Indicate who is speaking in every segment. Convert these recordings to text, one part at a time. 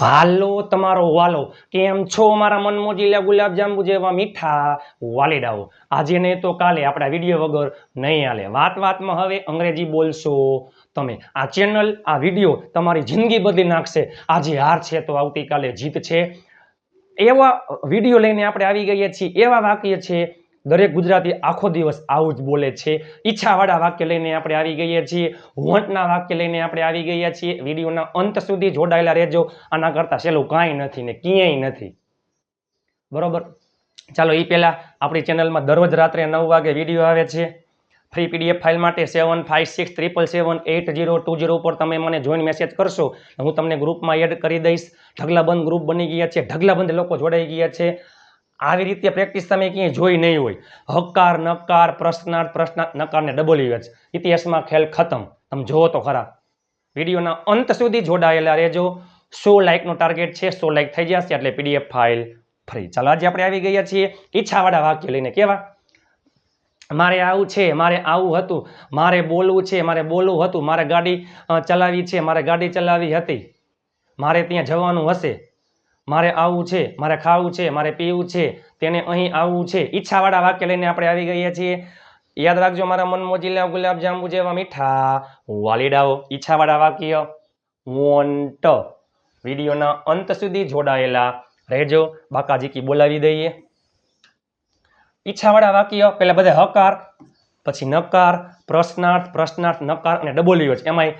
Speaker 1: હાલો તમારો વાલો, કેમ છો? મારા મનમોજીલા ગુલાબજાંબુ જેવા મીઠા વાલીડાઓ. આજે નહીં તો કાલે આપણા વીડિયો વગર નહીં હાલે. વાત વાતમાં હવે અંગ્રેજી બોલશો તમે. આ ચેનલ, આ વીડિયો તમારી જિંદગી બદલી નાખશે. આજે હાર છે તો આવતીકાલે જીત છે. એવા વીડિયો લઈને આપણે આવી ગઈએ છીએ. એવા વાક્ય છે દરેક ગુજરાતી આખો દિવસ આવું જ બોલે છે. ઈચ્છાવાળા વાક્ય લઈને આપણે આવી ગયા છીએ. વોન્ટના વાક્ય લઈને આપણે આવી ગયા છીએ. વિડીયોના અંત સુધી જોડાયેલા રહેજો. આના કરતાં સહેલું કાંઈ નથી ને ક્યાંય નથી. બરોબર? ચાલો એ પહેલાં આપણી ચેનલમાં દરરોજ રાત્રે નવ વાગે વીડિયો આવે છે. ફ્રી પીડીએફ ફાઇલ માટે seven five six triple seven eight zero two zero ઉપર તમે મને જોઈન મેસેજ કરશો. હું તમને ગ્રુપમાં એડ કરી દઈશ. ઢગલાબંધ ગ્રુપ બની ગયા છે. ઢગલાબંધ લોકો જોડાઈ ગયા છે. આવી રીતે પ્રેક્ટિસ તમે ક્યાંય જોઈ નહીં હોય. હકાર, નકાર, પ્રશ્નાર્થ પ્રશ્નાર્થ નકારને ડબલ યુએચ ઇતિહાસમાં ખેલ ખતમ. તમે જુઓ તો ખરા. વિડીયોના અંત સુધી જોડાયેલા રહેજો. સો લાઇકનો ટાર્ગેટ છે, સો લાઇક થઈ જશે, એટલે પીડીએફ ફાઇલ ફ્રી ચાલો આજે આપણે આવી ગયા છીએ ઈચ્છાવાળા વાક્ય લઈને. કેવા? મારે આવું છે, મારે આવું હતું. મારે બોલવું છે, મારે બોલવું હતું. મારે ગાડી ચલાવી છે, મારે ગાડી ચલાવી હતી. મારે ત્યાં જવાનું હશે. મારે આવવું છે, મારે ખાવું છે, મારે પીવું છે, તેને અહીં આવવું છે. ઈચ્છાવાળા વાક્ય લઈને આપણે આવી ગયા છીએ. યાદ રાખજો મારા મન મોજીલા, ગુલાબ, જાંબુ જેવા મીઠા વાલીડાઓ. ઈચ્છાવાળા વાક્ય વોન્ટ વિડીયોના અંત સુધી જોડાયેલા રહેજો. બાકાજીકી બોલાવી દઈએ. ઈચ્છાવાળા વાક્ય પહેલાં બધા હકાર, પછી નકાર, પ્રશ્નાર્થ પ્રશ્નાર્થ, નકાર અને ડબલ છે એમાંય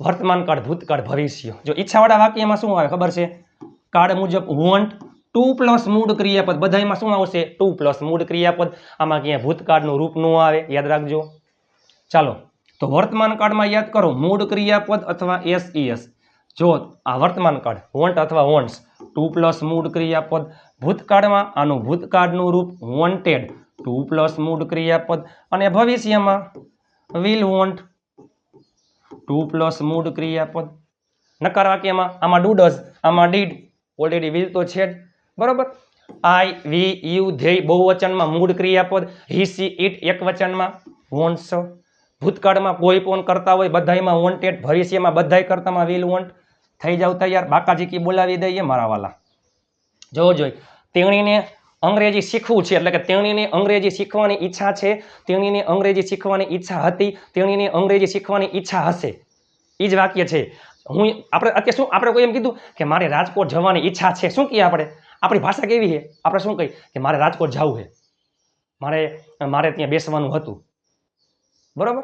Speaker 1: વર્તમાન કાળ, ભૂતકાળ, ભવિષ્ય. જો ઈચ્છાવાળા વાક્યમાં શું આવે ખબર છે? કાળ મુજબ વોન્ટ ટુ પ્લસ મૂળ ક્રિયાપદ. બધાયમાં શું આવશે? ટુ પ્લસ મૂળ ક્રિયાપદ. આમાં ક્યાંય ભૂતકાળનું રૂપ ન આવે. યાદ રાખજો. ચાલો, તો વર્તમાન કાળમાં યાદ કરો. મૂળ ક્રિયાપદ અથવા એસ જો આ વર્તમાન કાળ વોન્ટ અથવા વોન્ટ્સ ટુ પ્લસ મૂળ ક્રિયાપદ. ભૂતકાળમાં આનું ભૂતકાળનું રૂપ વોન્ટેડ ટુ પ્લસ મૂળ ક્રિયાપદ. અને ભવિષ્યમાં વિલ વોન્ટ ટુ પ્લસ મૂળ ક્રિયાપદ. નકાર વાક્યમાં આમાં ડુ આમાં ડીડ ઓલરેડી વિલ તો છે જ. બરોબર? આઈ વી યુ ધ્યેય બહુવચનમાં મૂળ ક્રિયાપદ. હી સી ઇટ એક વચનમાં. વોન્ટ્સ ભૂતકાળમાં કોઈ પણ કરતા હોય, બધાયમાં વોન્ટેડ ભવિષ્યમાં બધાય કરતામાં વિલ વોન્ટ થઈ જાવ તૈયાર. બાકાજીકી બોલાવી દઈએ મારા વાલા. જોવો જોઈ તેણીને અંગ્રેજી શીખવું છે, એટલે કે તેણીને અંગ્રેજી શીખવાની ઈચ્છા છે. તેણીને અંગ્રેજી શીખવાની ઈચ્છા હતી. તેણીને અંગ્રેજી શીખવાની ઈચ્છા હશે. એ જ વાક્ય છે. હું આપણે અત્યારે શું આપણે કોઈ એમ કીધું કે મારે રાજકોટ જવાની ઈચ્છા છે. શું કહીએ આપણે? આપણી ભાષા કેવી છે? આપણે શું કહીએ? કે મારે રાજકોટ જવું છે. મારે મારે ત્યાં બેસવાનું હતું. બરાબર?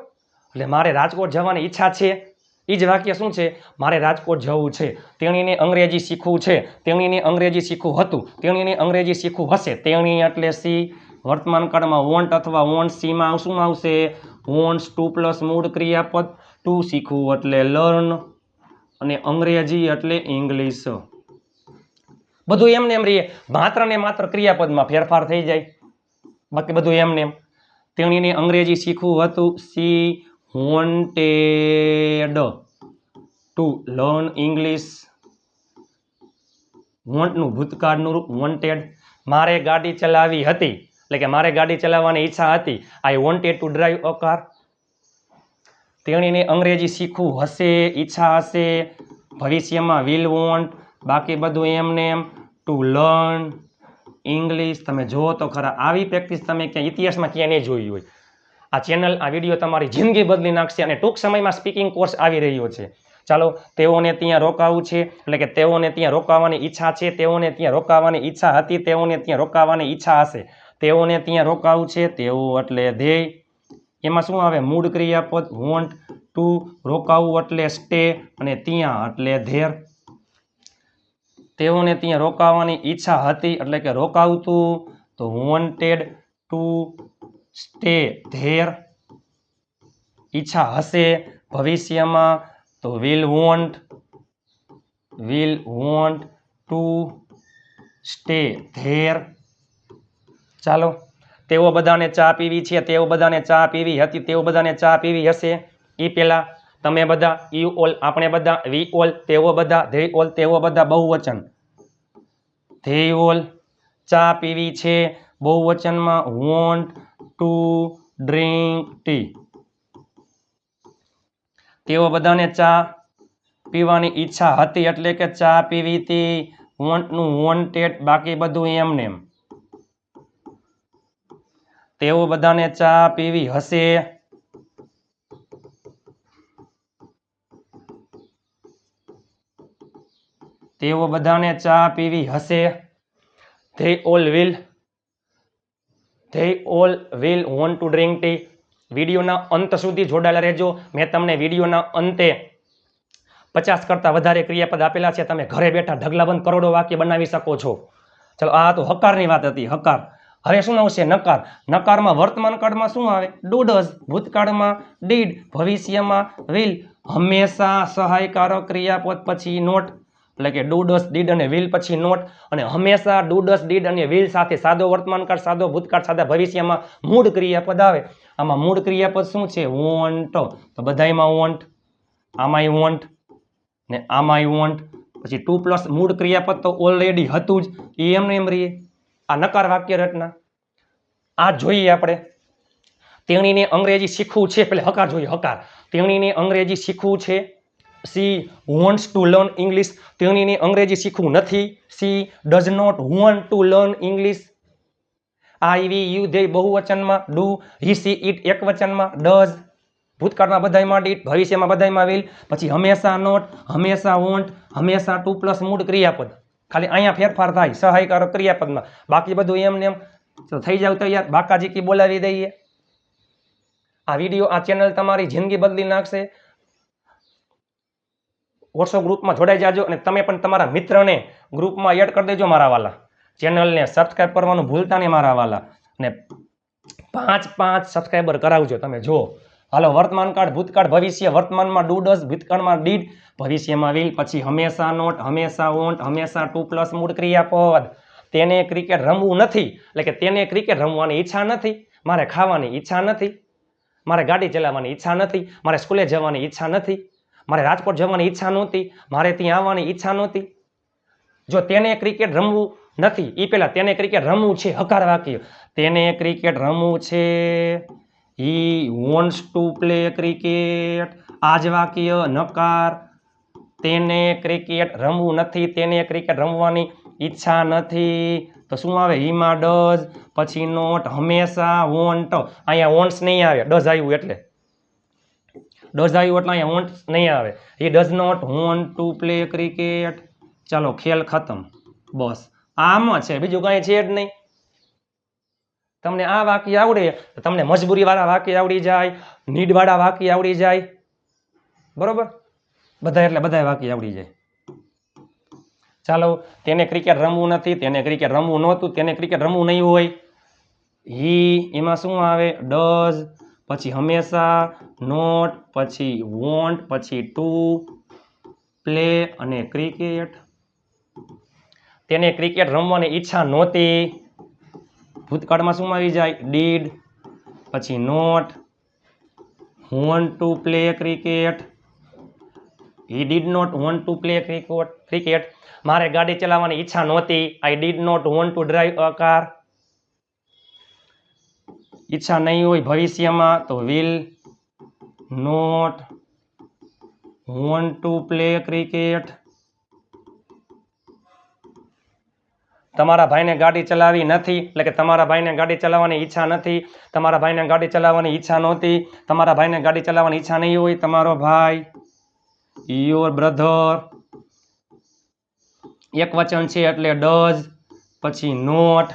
Speaker 1: એટલે મારે રાજકોટ જવાની ઈચ્છા છે. એ જ વાક્ય શું છે? મારે રાજકોટ જવું છે. તેણીને અંગ્રેજી શીખવું છે. તેણીને અંગ્રેજી શીખવું હતું. તેણીને અંગ્રેજી શીખવું હશે. તેણી એટલે સી. વર્તમાન કાળમાં વોન્ટ અથવા વોન્ટ સીમાં શું આવશે? વોન્ટ્સ ટુ પ્લસ મૂળ ક્રિયાપદ ટુ શીખવું એટલે લર્ન. અને અંગ્રેજી એટલે ઇંગ્લિશ. બધું એમને એમ રહીએ. માત્ર ને માત્ર ક્રિયાપદમાં ફેરફાર થઈ જાય. બાકી બધું એમને એમ. તેણીને અંગ્રેજી શીખવું હતું. She wanted to learn English વોન્ટનું ભૂતકાળનું રૂપ વોન્ટેડ મારે ગાડી ચલાવી હતી. એટલે કે મારે ગાડી ચલાવવાની ઈચ્છા હતી. I wanted to drive a car તેણીને અંગ્રેજી શીખવું હશે, ઈચ્છા હશે, ભવિષ્યમાં વિલ વોન્ટ બાકી બધું એમને એમ ટુ લર્ન ઇંગ્લિશ તમે જુઓ તો ખરા, આવી પ્રેક્ટિસ તમે ક્યાં ઇતિહાસમાં ક્યાં નહીં જોઈ હોય. આ ચેનલ આ વીડિયો તમારી જિંદગી બદલી નાખશે અને ટૂંક સમયમાં સ્પીકિંગ કોર્સ આવી રહ્યો છે. ચાલો, તેઓને ત્યાં રોકાવું છે, એટલે કે તેઓને ત્યાં રોકાવાની ઈચ્છા છે, તેઓને ત્યાં રોકાવાની ઈચ્છા હતી, તેઓને ત્યાં રોકાવાની ઈચ્છા હશે. તેઓને ત્યાં રોકાવું છે, તેઓ એટલે ધ્યેય એમાં શું આવે? મૂળ ક્રિયાપદ વોન્ટ ટુ રોકાવું એટલે સ્ટે અને ત્યાં એટલે ધેર. તેઓને ત્યાં રોકાવાની ઈચ્છા હતી એટલે કે રોકાવતું. તો વોન્ટેડ ટુ સ્ટે ધેર. ઈચ્છા હશે ભવિષ્યમાં. તો will want will want to stay there. ચાલો. તેઓ બધાને ચા પીવી છે, તેઓ બધાને ચા પીવી હતી, તેઓ બધાને ચા પીવી હશે. એ પહેલાં તમે બધા યુ ઓલ, આપણે બધા, વી ઓલ, તેઓ બધા ધે ઓલ, તેઓ બધા બહુવચન. ધે ઓલ ચા પીવી છે, બહુવચનમાં વોન્ટ, ટુ, ડ્રિંક, ટી. તેઓ બધાને ચા પીવાની ઈચ્છા હતી એટલે કે ચા પીવી હતી. વોન્ટનું વોન્ટેડ બાકી બધું એમને એમ. તેઓ બધાને ચા પીવી હશે. તેઓ બધાને ચા પીવી હશે. They all will, they all will want to drink tea. વિડીયોના અંત સુધી જોડાયેલા રહેજો. મેં તમને વિડીયોના અંતે પચાસ કરતાં વધારે ક્રિયાપદ આપેલા છે. તમે ઘરે બેઠા ઢગલાબંધ કરોડો વાક્ય બનાવી શકો છો. ચલો, આ તો હકારની વાત હતી, હકાર. હવે શું આવશે? નકાર. નકારમાં વર્તમાન કાળમાં શું આવે? ડુડસ. ભૂતકાળમાં ડીડ. ભવિષ્યમાં વિલ. હંમેશા સહાયકારક ક્રિયાપદ પછી નોટ. એટલે કે ડુડસ, ડીડ અને વિલ પછી નોટ. અને હંમેશા ડુડસ, ડીડ અને વિલ સાથે સાદો વર્તમાનકાળ સાદો ભૂતકાળ, સાદા ભવિષ્યમાં મૂળ ક્રિયાપદ આવે. આમાં મૂળ ક્રિયાપદ શું છે? વોન્ટ. તો બધાયમાં વોન્ટ. આમાંય વોન્ટ. ને આમાંય વોન્ટ. પછી ટુ પ્લસ મૂળ ક્રિયાપદ તો ઓલરેડી હતું જ. એ એમને એમ રહીએ આ નકાર વાક્ય રચના. આ જોઈએ આપણે. તેણીને અંગ્રેજી શીખવું છે, પેલે હકાર જોઈએ, હકાર. તેણીને અંગ્રેજી શીખવું છે, she wants to learn English તેણીને અંગ્રેજી શીખવું નથી, she does not want to learn English I we you they બહુવચનમાં do he she it એક વચનમાં ડઝ ભૂતકાળમાં બધાયમાં ડીટ ભવિષ્યમાં બધાયમાં વિલ પછી હંમેશા નોટ હંમેશા વોન્ટ હંમેશા ટુ પ્લસ મૂળ ક્રિયાપદ. ખાલી અહીંયા ફેરફાર થાય સહાયકારક ક્રિયાપદમાં. બાકી બધું એમ ને એમ. તો થઈ જાવ તૈયાર બાકાજી કી બોલાવી દઈએ. આ વીડિયો, આ ચેનલ તમારી જિંદગી બદલી નાખશે. વોટ્સઅપ ગ્રુપમાં જોડાઈ જાજો અને તમે પણ તમારા મિત્રને ગ્રુપમાં એડ કરી દેજો મારા વાલા. ચેનલને સબસ્ક્રાઈબ કરવાનું ભૂલતા નહીં મારા વાલા. અને પાંચ પાંચ સબસ્ક્રાઈબર કરાવજો તમે જો હાલો, વર્તમાન કાળ, ભૂતકાળ, ભવિષ્ય. વર્તમાનમાં ડુ ભૂતકાળમાં ડીડ ભવિષ્યમાં વિલ પછી હંમેશા નોટ હંમેશા વોન્ટ હંમેશા ટુ પ્લસ મૂળ ક્રિયાપદ. તેને ક્રિકેટ રમવું નથી. એટલે કે તેને ક્રિકેટ રમવાની ઈચ્છા નથી. મારે ખાવાની ઈચ્છા નથી. મારે ગાડી ચલાવવાની ઈચ્છા નથી. મારે સ્કૂલે જવાની ઈચ્છા નથી. મારે રાજકોટ જવાની ઈચ્છા નહોતી. મારે ત્યાં આવવાની ઈચ્છા નહોતી. જો તેને ક્રિકેટ રમવું નથી એ પહેલાં તેને ક્રિકેટ રમવું છે, હકાર વાક્ય. તેને ક્રિકેટ રમવું છે. He wants to play cricket આ જ વાક્ય નકાર. તેને ક્રિકેટ રમવું નથી. તેને ક્રિકેટ રમવાની ઈચ્છા નથી. તો શું આવે? હીમાં ડઝ પછી નોટ હંમેશા વોન્ટ અહીંયા વોન્ટ્સ નહીં આવે. ડઝ આવ્યું એટલે. ડઝ આવ્યું એટલે અહીંયા વોન્ટ્સ નહીં આવે. He does not want to play cricket ચાલો, ખેલ ખતમ. બસ. આમ છે. બીજું કાંઈ છે જ નહીં. તમને આ વાક્ય આવડે તો તમને મજબૂરીવાળા વાક્ય આવડી જાય, નીડવાળા વાક્ય આવડી જાય. બરોબર? બધા એટલે બધા વાક્ય આવડી જાય. ચાલો, તેને ક્રિકેટ રમવું નથી, તેને ક્રિકેટ રમવું નહોતું, તેને ક્રિકેટ રમવું નહીં હોય. હી એમાં શું આવે? ડઝ પછી હંમેશા નોટ પછી વોન્ટ પછી ટુ પ્લે અને ક્રિકેટ તેને ક્રિકેટ રમવાની ઈચ્છા નહોતી. ભૂતકાળમાં શું આવી જાય? ડીડ, પછી not want to play cricket he did not want to play cricket cricket મારે ગાડી ચલાવવાની ઈચ્છા નહોતી. I did not want to drive a car ઈચ્છા નહીં હોય ભવિષ્યમાં તો will not want to play cricket તમારા ભાઈને ગાડી ચલાવી નથી, એટલે કે તમારા ભાઈને ગાડી ચલાવવાની ઈચ્છા નથી, તમારા ભાઈને ગાડી ચલાવવાની ઈચ્છા નહોતી, તમારા ભાઈને ગાડી ચલાવવાની ઈચ્છા નહીં હોય, તમારો ભાઈ યોર બ્રધર એક વચન છે એટલે ડઝ પછી નોટ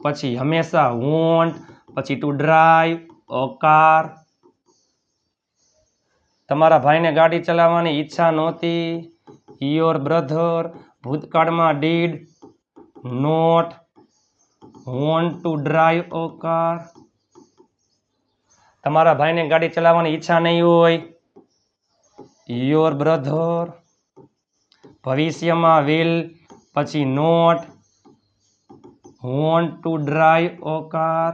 Speaker 1: પછી હંમેશા વોન્ટ પછી ટુ ડ્રાઈવ કાર તમારા ભાઈને ગાડી ચલાવવાની ઈચ્છા નહોતી યોર બ્રધર ભૂતકાળમાં did not want to drive a car તમારા ભાઈને ગાડી ચલાવવાની ઈચ્છા નહીં હોય. યોર બ્રધર ભવિષ્યમાં વિલ પછી not want to drive a car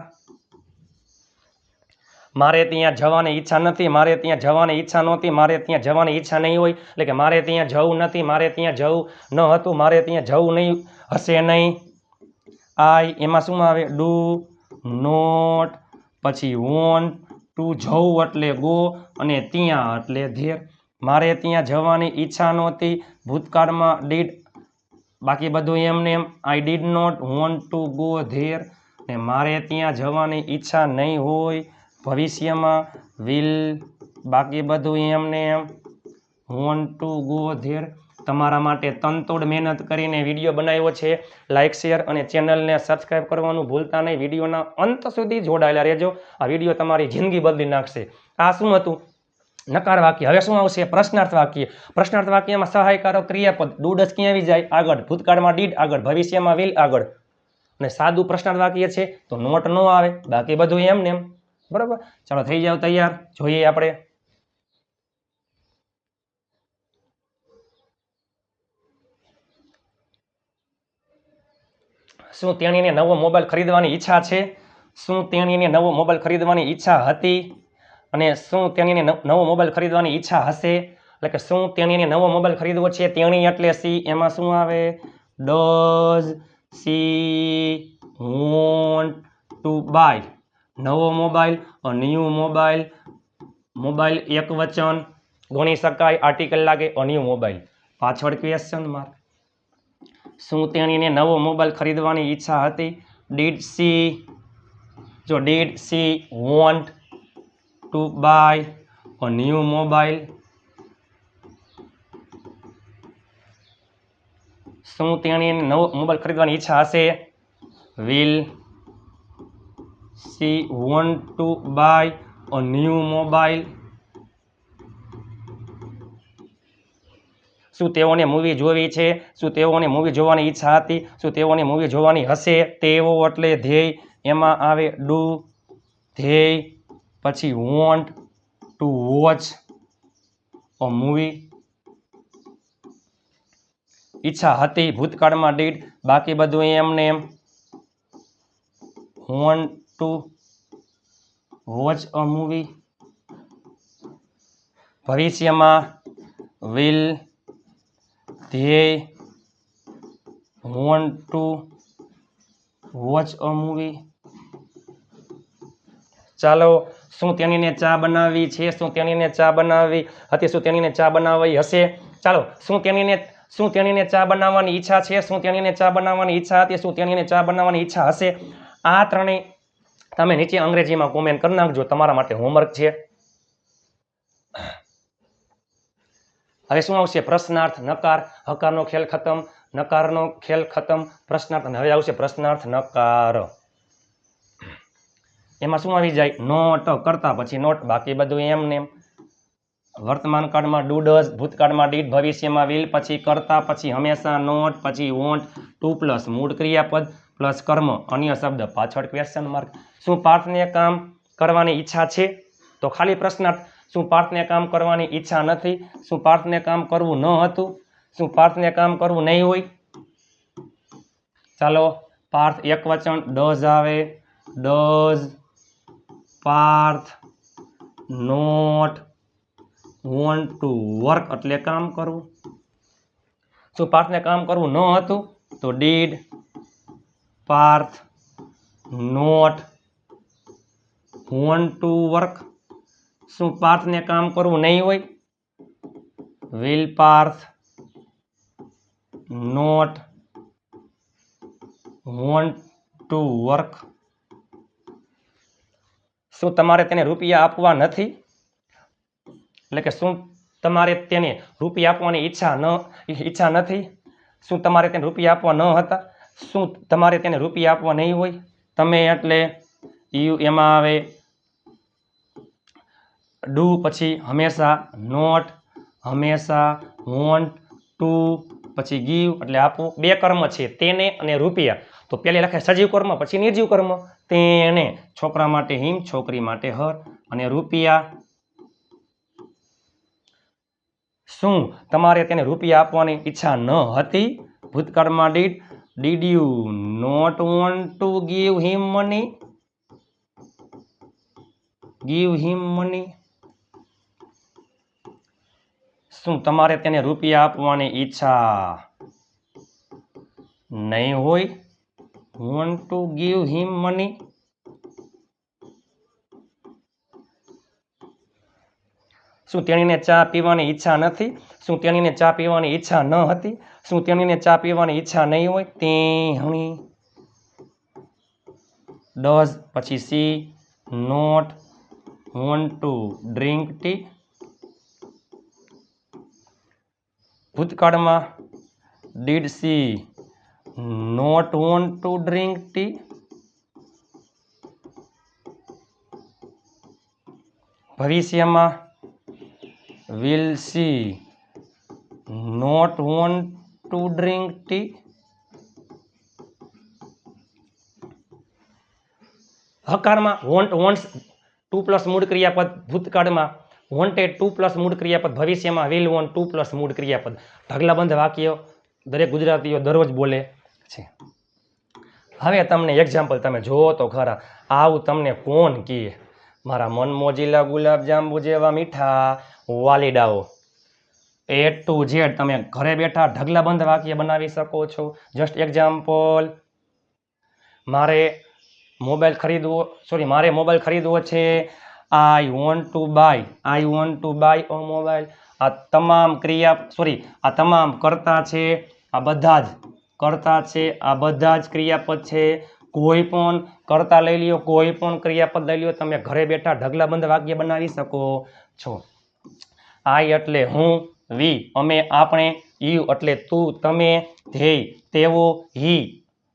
Speaker 1: મારે ત્યાં જવાની ઈચ્છા નથી, મારે ત્યાં જવાની ઈચ્છા નહોતી, મારે ત્યાં જવાની ઈચ્છા નહીં હોય. એટલે કે મારે ત્યાં જવું નથી, મારે ત્યાં જવું ન હતું, મારે ત્યાં જવું નહીં. હશે નહીં. આઈ એમાં શું આવે? ડુ નોટ, પછી વોન્ટ ટુ જવું એટલે ગો, અને ત્યાં એટલે ધેર. મારે ત્યાં જવાની ઈચ્છા નહોતી. ભૂતકાળમાં ડીડ, બાકી બધું એમને એમ. I did not want to, go, there. ને મારે ત્યાં જવાની ઈચ્છા નહીં હોય. ભવિષ્યમાં વિલ, બાકી બધું એમને એમ. Want to, go, there. તમારા માટે તનતોડ મહેનત કરીને વીડિયો બનાવ્યો છે. લાઇક શેર અને ચેનલને સબસ્ક્રાઇબ કરવાનું ભૂલતા નહીં. વિડીયોના અંત સુધી જોડાયેલા રહેજો. આ વીડિયો તમારી જિંદગી બદલી નાખશે. આ શું હતું? નકાર વાક્ય. હવે શું આવશે? પ્રશ્નાર્થ વાક્ય. પ્રશ્નાર્થ વાક્યમાં સહાયકારો ક્રિયાપદ. ડુડસ ક્યાં આવી જાય આગળ. ભૂતકાળમાં ડીડ આગળ. ભવિષ્યમાં વિલ આગળ. અને સાદું પ્રશ્નાર્થ વાક્ય છે, તો નોટ ન આવે. બાકી બધું એમ ને એમ. બરાબર? ચાલો, થઈ જાવ તૈયાર. જોઈએ આપણે. શું તેણીને નવો મોબાઈલ ખરીદવાની ઈચ્છા છે? શું તેણીને નવો મોબાઈલ ખરીદવાની ઈચ્છા હતી? અને શું તેણીને નવો મોબાઈલ ખરીદવાની ઈચ્છા હશે? એટલે કે શું તેણીને નવો મોબાઈલ ખરીદવો છે તેણી એટલે સી, એમાં શું આવે? Does she, want to buy. નવો મોબાઈલ ન્યૂ મોબાઈલ. મોબાઈલ એક વચન. ગણી શકાય આર્ટિકલ લાગે, અ ન્યૂ મોબાઈલ. પાછળ ક્વેશ્ચન માર્ક શું તેણીને નવો મોબાઈલ ખરીદવાની ઈચ્છા હતી? ડીડ સી જો did she want to buy a new mobile શું તેણીને નવો મોબાઈલ ખરીદવાની ઈચ્છા હશે? Will she want to buy a new mobile શું તેઓને મૂવી જોવી છે? શું તેઓને મૂવી જોવાની ઈચ્છા હતી? શું તેઓને મૂવી જોવાની હશે? તેઓ એટલે ધ્યેય. એમાં આવે ડુ, ધ્યેય, પછી want to watch a movie ઈચ્છા હતી, ભૂતકાળમાં ડીડ બાકી બધું એમને એમ. Want to watch a movie ભવિષ્યમાં વિલ ધ્યેય want to watch a movie ચાલો, શું તેણીને ચા બનાવવી છે, શું તેણીને ચા બનાવવી હતી, શું તેણીને ચા બનાવવી હશે? ચાલો, શું તેણીને શું તેણીને ચા બનાવવાની ઈચ્છા છે, શું તેણીને ચા બનાવવાની ઈચ્છા હતી, શું તેણીને ચા બનાવવાની ઈચ્છા હશે? આ ત્રણેય તમે નીચે અંગ્રેજીમાં કોમેન્ટ કરી નાખજો, તમારા માટે હોમવર્ક છે. હવે શું આવશે? પ્રશ્નાર્થ નકાર, હકારનો ખેલ ખતમ, નકારનો ખેલ ખતમ, પ્રશ્નાર્થ અને હવે આવશે પ્રશ્નાર્થ નકાર. એમાં શું આવી જાય? નોટ કરતા પછી નોટ બાકી બધું એમ ને વર્તમાન કાળમાં ડુ ડઝ ભૂતકાળમાં ડીડ ભવિષ્યમાં વિલ, પછી કરતા પછી હંમેશા નોટ, પછી વોન્ટ, ટુ પ્લસ મૂળ ક્રિયાપદ, પ્લસ કર્મ, અન્ય શબ્દ, પાછળ ક્વેશ્ચન માર્ક શું પાર્થને કામ કરવાની ઈચ્છા છે? તો ખાલી પ્રશ્નાર્થ શું પાર્થને કામ કરવાની ઈચ્છા નથી? શું પાર્થને કામ કરવું ન હતું? શું પાર્થને કામ કરવું નહીં હોય? ચાલો, પાર્થ એક વચન ડઝ આવે. Does Parth, not want to work એટલે કામ કરવું. શું પાર્થને કામ કરવું ન હતું? તો did, Parth, not want to work. શું પાર્થને કામ કરવું નહીં હોય? Will Parth not want to work. શું તમારે તેને રૂપિયા આપવા નથી? એટલે કે શું તમારે તેને રૂપિયા આપવાની ઈચ્છા ન, ઈચ્છા નથી? શું તમારે તેને રૂપિયા આપવા ન હતા? શું તમારે તેને રૂપિયા આપવા નહીં હોય? તમે એટલે યુ એમાં આવે ડુ પછી હંમેશા નોટ, હંમેશા વોન્ટ, ટુ પછી ગીવ એટલે આપવું બે કર્મ છે, તેને અને રૂપિયા. તો પહેલે લખાય સજીવ કર્મ, પછી નિર્જીવ કર્મ. તેને છોકરા માટે હિમ, છોકરી માટે હર અને રૂપિયા. શું? તમારે તેને રૂપિયા આપવાની ઈચ્છા ન હતી? ભૂતકાળમાં did did you not want to give him money? Give him money? શું તમારે તેને રૂપિયા આપવાની ઈચ્છા? નહીં હોય? Want to give him money શું તેણીને ચા પીવાની ઈચ્છા નથી? શું તેણીને ચા પીવાની ઈચ્છા ન હતી? શું તેણીને ચા પીવાની ઈચ્છા નહીં હોય? તેણી ડઝ પછી she, not want to drink tea ભૂતકાળમાં did she not want to drink tea ભવિષ્યમાં will she not want to drink tea હકારમાં want wants to plus મૂળ ક્રિયાપદ ભૂતકાળમાં વોન્ટેડ ટુ પ્લસ મૂળ ક્રિયાપદ, ભવિષ્યમાં વિલ વોન્ટ ટુ પ્લસ મૂળ ક્રિયાપદ. ઢગલાબંધ વાક્યો દરેક ગુજરાતીઓ દરરોજ બોલે છે. હવે તમને એક્ઝામ્પલ તમે જુઓ તો ખરા. આવું તમને કોણ કહે? મારા મન મોજીલા ગુલાબજાંબુ જેવા મીઠા વાલીડાઓ. એ ટુ ઝેડ તમે ઘરે બેઠા ઢગલાબંધ વાક્ય બનાવી શકો છો. જસ્ટ એક્ઝામ્પલ મારે મોબાઈલ ખરીદવો સોરી મારે મોબાઈલ ખરીદવો છે. I want to buy I want to buy a mobile આ તમામ ક્રિયા સોરી આ તમામ કરતા છે, આ બધા જ. કરતા છે, આ બધા જ ક્રિયાપદ છે. કોઈ પણ કરતા લઈ લ્યો, કોઈ પણ ક્રિયાપદ લઈ લ્યો, તમે ઘરે બેઠા ઢગલાબંધ વાક્ય બનાવી શકો છો. આઈ એટલે હું વી અમે, આપણે યુ એટલે તું, તમે ધ્યેય તેઓ હી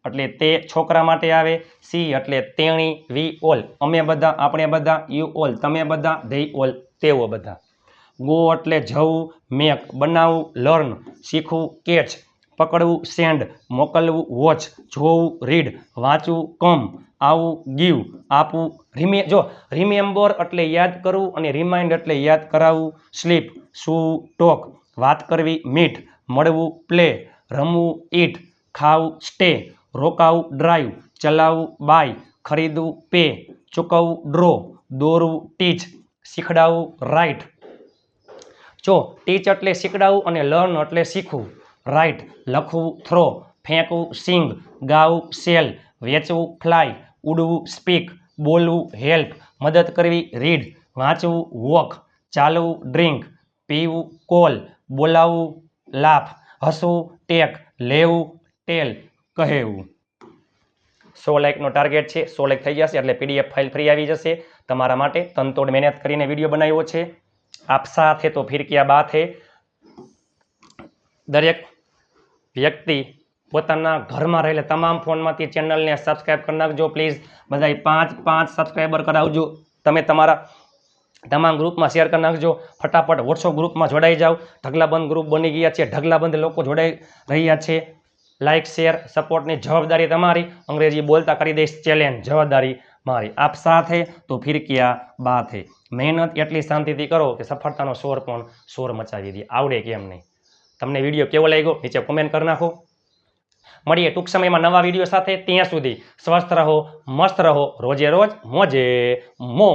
Speaker 1: એટલે તે છોકરા માટે આવે, સી એટલે તેણી, વી ઓલ. અમે બધા, આપણે બધા, યુ ઓલ. તમે બધા ધેય ઓલ. તેઓ બધા. ગો એટલે જવું, મેક. બનાવવું લર્ન. શીખવું, કેચ. પકડવું, સેન્ડ. મોકલવું, વોચ. જોવું, રીડ. વાંચવું, કમ. આવું, ગીવ. આપવું, રિમે, જો, રિમેમ્બર એટલે યાદ કરવું અને રિમાઇન્ડ એટલે યાદ કરાવવું. સ્લીપ. સૂવું, ટોક. વાત કરવી મીટ મળવું, પ્લે. રમવું, ઈટ. ખાવું, સ્ટે. રોકાવું ડ્રાઈવ ચલાવવું બાય ખરીદવું પે ચૂકવવું ડ્રો દોરવું ટીચ શીખડાવવું રાઇટ. જો ટીચ એટલે શીખડાવવું અને લર્ન એટલે શીખવું, રાઇટ. લખવું, થ્રો, ફેંકવું, સિંગ ગાવું સેલ, વેચવું, ફ્લાય, ઉડવું, સ્પીક, બોલવું, હેલ્પ, મદદ કરવી, રીડ, વાંચવું, વોક, ચાલવું, ડ્રિંક, પીવું, કોલ બોલાવવું લાફ, હસવું, ટેક, લેવું, ટેલ કહેવું સો લાઇકનો ટાર્ગેટ છે, સો લાઇક થઈ જશે, એટલે પીડીએફ ફાઇલ ફ્રી આવી જશે. તમારા માટે તનતોડ મહેનત કરીને વીડિયો બનાવ્યો છે. આપ સાથે તો ફિર ક્યા બાત દરેક વ્યક્તિ પોતાના ઘરમાં રહેલા તમામ ફોનમાંથી ચેનલને સબસ્ક્રાઈબ કરી નાખજો, પ્લીઝ. બધાય પાંચ પાંચ સબસ્ક્રાઈબર કરાવજો. તમે તમારા તમામ ગ્રુપમાં શેર કરી નાખજો. ફટાફટ વોટ્સઅપ ગ્રુપમાં જોડાઈ જાઓ. ઢગલાબંધ ગ્રુપ બની ગયા છે. ઢગલાબંધ લોકો જોડાઈ રહ્યા છે. લાઇક શેર સપોર્ટની જવાબદારી તમારી. અંગ્રેજી બોલતા કરી દઈશ ચેલેન્જ જવાબદારી મારી. આપ સાથે તો ફિર ક્યા બાત મહેનત એટલી શાંતિથી કરો કે સફળતાનો શોર પણ શોર મચાવી દે. આવડે કેમ નહીં? તમને વીડિયો કેવો લાગ્યો? નીચે કોમેન્ટ કરી નાખો. મળીએ ટૂંક સમયમાં નવા વીડિયો સાથે. ત્યાં સુધી સ્વસ્થ રહો, મસ્ત રહો. રોજે રોજ મોજે મો.